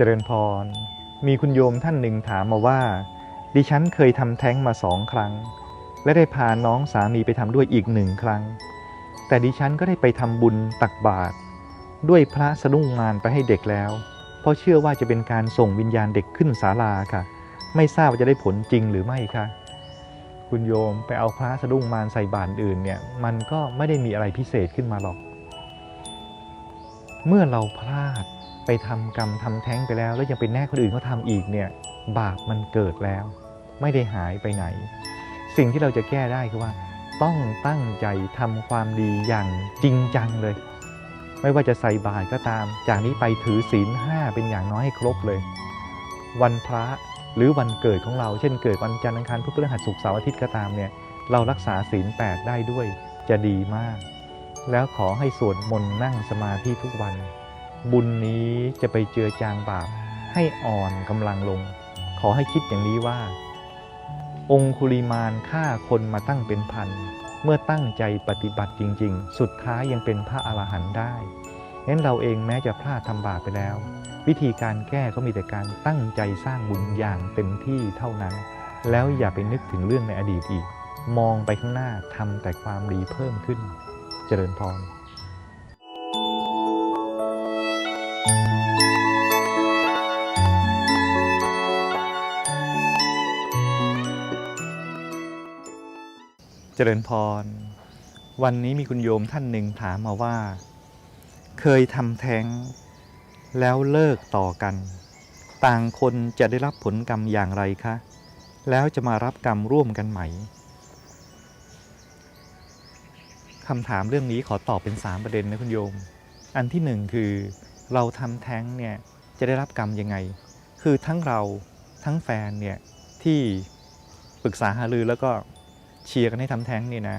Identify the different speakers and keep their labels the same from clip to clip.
Speaker 1: เจริญพร มีคุณโยมท่านหนึ่งถามมาว่า ดิฉันเคยทำแท้งมาสองครั้ง และได้พาน้องสามีไปทำด้วยอีกหนึ่งครั้ง แต่ดิฉันก็ได้ไปทำบุญตักบาตรด้วยพระสะดุ้งมารไปให้เด็กแล้ว เพราะเชื่อว่าจะเป็นการส่งวิญญาณเด็กขึ้นศาลาค่ะ ไม่ทราบว่าจะได้ผลจริงหรือไม่คะคุณโยมไปเอาพระสะดุ้งมารใส่บาตรอื่นเนี่ย มันก็ไม่ได้มีอะไรพิเศษขึ้นมาหรอก เมื่อเราพลาดไปทำกรรมทำแท้งไปแล้ว แล้วยังเป็นแน่คนอื่นเขาทำอีกเนี่ยบาปมันเกิดแล้ว ไม่ได้หายไปไหน สิ่งที่เราจะแก้ได้คือว่า ต้องตั้งใจทำความดีอย่างจริงจังเลย ไม่ว่าจะใส่บาตรก็ตาม จากนี้ไปถือศีลห้าเป็นอย่างน้อยให้ครบเลย วันพระหรือวันเกิดของเราเช่นเกิดวันจันทร์อังคารพุธพฤหัสศุกร์เสาร์อาทิตย์ก็ตามเนี่ยเรารักษาศีลแปดได้ด้วยจะดีมาก แล้วขอให้สวดมนต์นั่งสมาธิทุกวัน บุญนี้จะไปเจือจางบาปให้อ่อนกำลังลง ขอให้คิดอย่างนี้ว่า องคุลิมานฆ่าคนมาตั้งเป็นพัน เมื่อตั้งใจปฏิบัติจริง ๆ สุดท้ายยังเป็นพระอรหันต์ได้งั้นเราเองแม้จะพลาดทำบาปไปแล้ว วิธีการแก้ก็มีแต่การตั้งใจสร้างบุญอย่างเต็มที่เท่านั้น แล้วอย่าไปนึกถึงเรื่องในอดีตอีก มองไปข้างหน้าทำแต่ความดีเพิ่มขึ้น เจริญพรเจริญพร วันนี้มีคุณโยมท่านหนึ่งถามมาว่า เคยทำแท้ง แล้วเลิกต่อกัน ต่างคนจะได้รับผลกรรมอย่างไรคะ แล้วจะมารับกรรมร่วมกันไหม คำถามเรื่องนี้ขอตอบเป็น 3 ประเด็นนะคุณโยม อันที่หนึ่งคือเราทำแท้งเนี่ยจะได้รับกรรมยังไง คือทั้งเราทั้งแฟนเนี่ยที่ปรึกษาหารือแล้วก็เชียร์กันให้ทำแท้งนี่นะ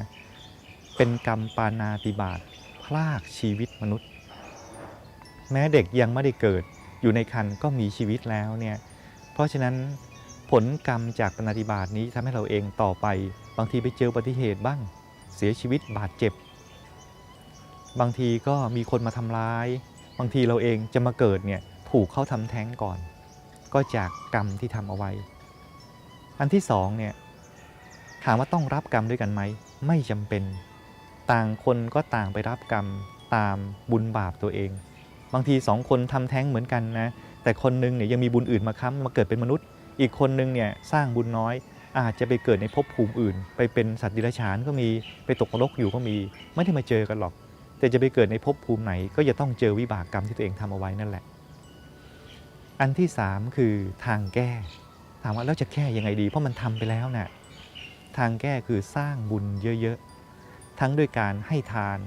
Speaker 1: เป็นกรรมปานาติบาตพลากชีวิตมนุษย์ แม้เด็กยังไม่ได้เกิดอยู่ในคันก็มีชีวิตแล้วเนี่ยเพราะฉะนั้นผลกรรมจากปานาติบาตนี้ทำให้เราเองต่อไป บางทีไปเจออุบัติเหตุบ้าง เสียชีวิตบาดเจ็บ บางทีก็มีคนมาทำร้าย บางทีเราเองจะมาเกิดเนี่ยถูกเขาทำแท้งก่อน ก็จากกรรมที่ทำเอาไว้ อันที่สองเนี่ยถามว่าต้องรับกรรมด้วยกันไหม ไม่จำเป็น ต่างคนก็ต่างไปรับกรรมตามบุญบาปตัวเอง บางทีสองคนทำแท้งเหมือนกันนะ แต่คนหนึงเนี่ยยังมีบุญอื่นมาค้ำมาเกิดเป็นมนุษย์ อีกคนหนึงเนี่ยสร้างบุญน้อย อาจจะไปเกิดในภพภูมิอื่น ไปเป็นสัตว์ดิรัจฉานก็มีไปตกนรกอยู่ก็มี ไม่ได้มาเจอกันหรอก แต่จะไปเกิดในภพภูมิไหน ก็จะต้องเจอวิบากกรรมที่ตัวเองทำเอาไว้นั่นแหละ อันที่สามคือทางแก้ ถามว่าแล้วจะแก้ยังไงดี เพราะมันทำไปแล้วน่ะทางแก้คือสร้างบุญเยอะๆ ทั้งด้วยการให้ทาน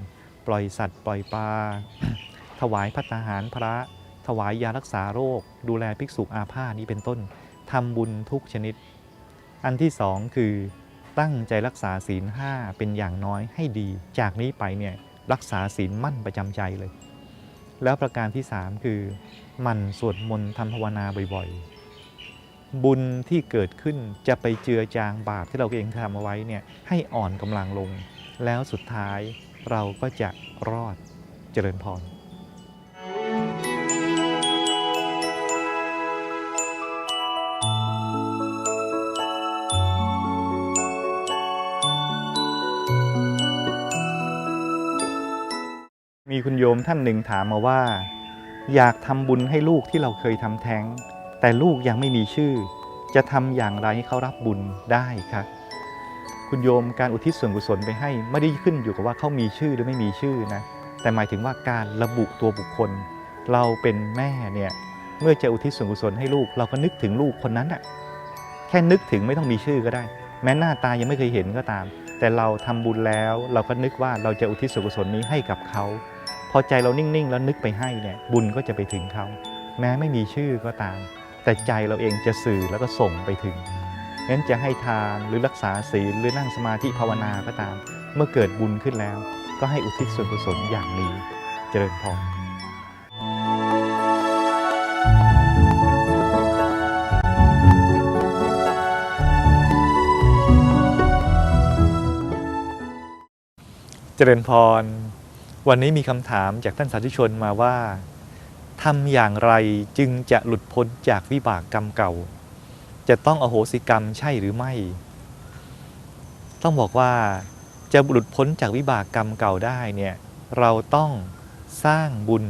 Speaker 1: ปล่อยสัตว์ ปล่อยปลา ถวายพัตตาหารพระ ถวายยารักษาโรค ดูแลภิกษุอาพาธนี้เป็นต้นทำบุญทุกชนิด อันที่สองคือตั้งใจรักษาศีลห้าเป็นอย่างน้อยให้ดี จากนี้ไปเนี่ยรักษาศีลมั่นประจำใจเลย แล้วประการที่สามคือมันสวดมนต์ทำภาวนาบ่อยๆ บุญที่เกิดขึ้นจะไปเจือจางบาปที่เราเองทำเอาไว้เนี่ยให้อ่อนกำลังลง แล้วสุดท้ายเราก็จะรอดเจริญพร มีคุณโยมท่านหนึ่งถามมาว่า อยากทำบุญให้ลูกที่เราเคยทำแท้ง แต่ลูกยังไม่มีชื่อ จะทำอย่างไรให้เขารับบุญได้คะคุณโยมการอุทิศส่วนกุศลไปให้ไม่ได้ขึ้นอยู่กับว่าเขามีชื่อหรือไม่มีชื่อนะแต่หมายถึงว่าการระบุตัวบุคคล เราเป็นแม่เนี่ยเมื่อจะอุทิศส่วนกุศลให้ลูก เราก็นึกถึงลูกคนนั้นอะแค่นึกถึงไม่ต้องมีชื่อก็ได้ แม้หน้าตายังไม่เคยเห็นก็ตาม แต่เราทำบุญแล้วเราก็นึกว่าเราจะอุทิศส่วนกุศลนี้ให้กับเขา พอใจเรานิ่งๆ แล้วนึกไปให้เนี่ยบุญก็จะไปถึงเขาแม้ไม่มีชื่อก็ตาม แต่ใจเราเองจะสื่อแล้วก็ส่งไปถึงงั้นจะให้ทานหรือรักษาศีลหรือนั่งสมาธิภาวนาก็ตาม เมื่อเกิดบุญขึ้นแล้ว ก็ให้อุทิศส่วนกุศลอย่างนี้เจริญพรเจริญพร วันนี้มีคำถามจากท่านสาธุชนมาว่าทำอย่างไรจึงจะหลุดพ้นจากวิบากกรรมเก่า จะต้องอโหสิกรรมใช่หรือไม่ ต้องบอกว่าจะหลุดพ้นจากวิบากกรรมเก่าได้เนี่ยเราต้องสร้างบุญ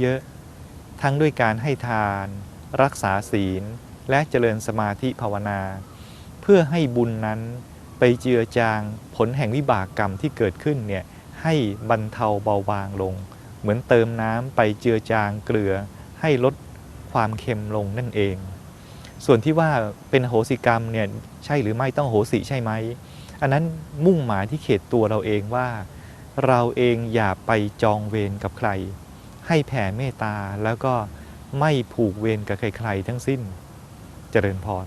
Speaker 1: เยอะๆ ทั้งด้วยการให้ทาน รักษาศีล และเจริญสมาธิภาวนา เพื่อให้บุญนั้นไปเจือจางผลแห่งวิบากกรรมที่เกิดขึ้นเนี่ย ให้บรรเทาเบาบางลง เหมือนเติมน้ำไปเจือจางเกลือ ให้ลดความเค็มลงนั่นเอง ส่วนที่ว่าเป็นโหสิกรรมเนี่ยใช่หรือไม่ต้องโหสิใช่ไหม อันนั้นมุ่งหมายที่เขตตัวเราเองว่า เราเองอย่าไปจองเวรกับใคร ให้แผ่เมตตาแล้วก็ไม่ผูกเวรกับใครๆทั้งสิ้น เจริญพร